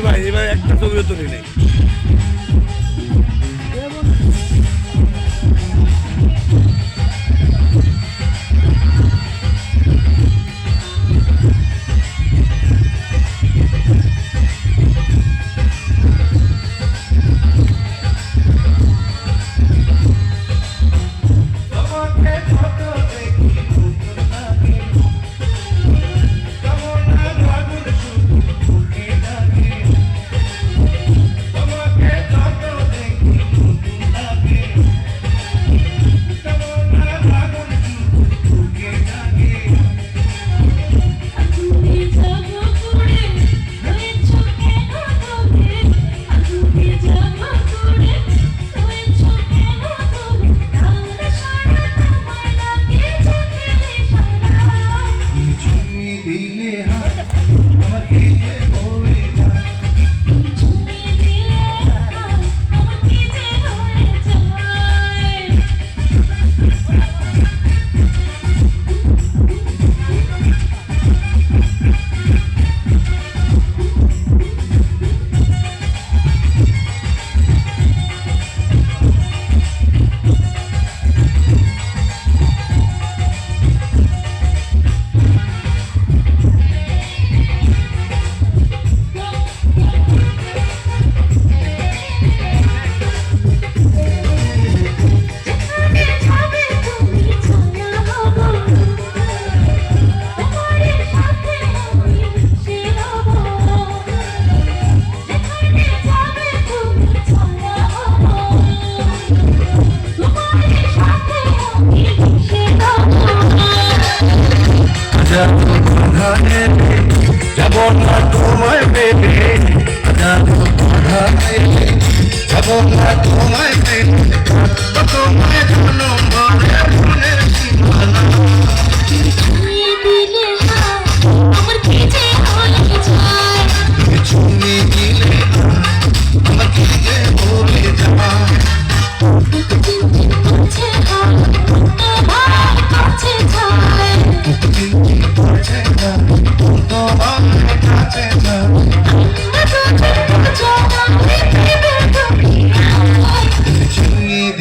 ভাই এবার একটা ছবিও তুলি নেই। Thank you. জানো তোমায় মেনে ভাবনা তোমায় মেনে কত তোমায় জনম ভরে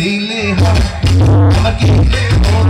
Dile ha, ha, ha, ha, ha, ha,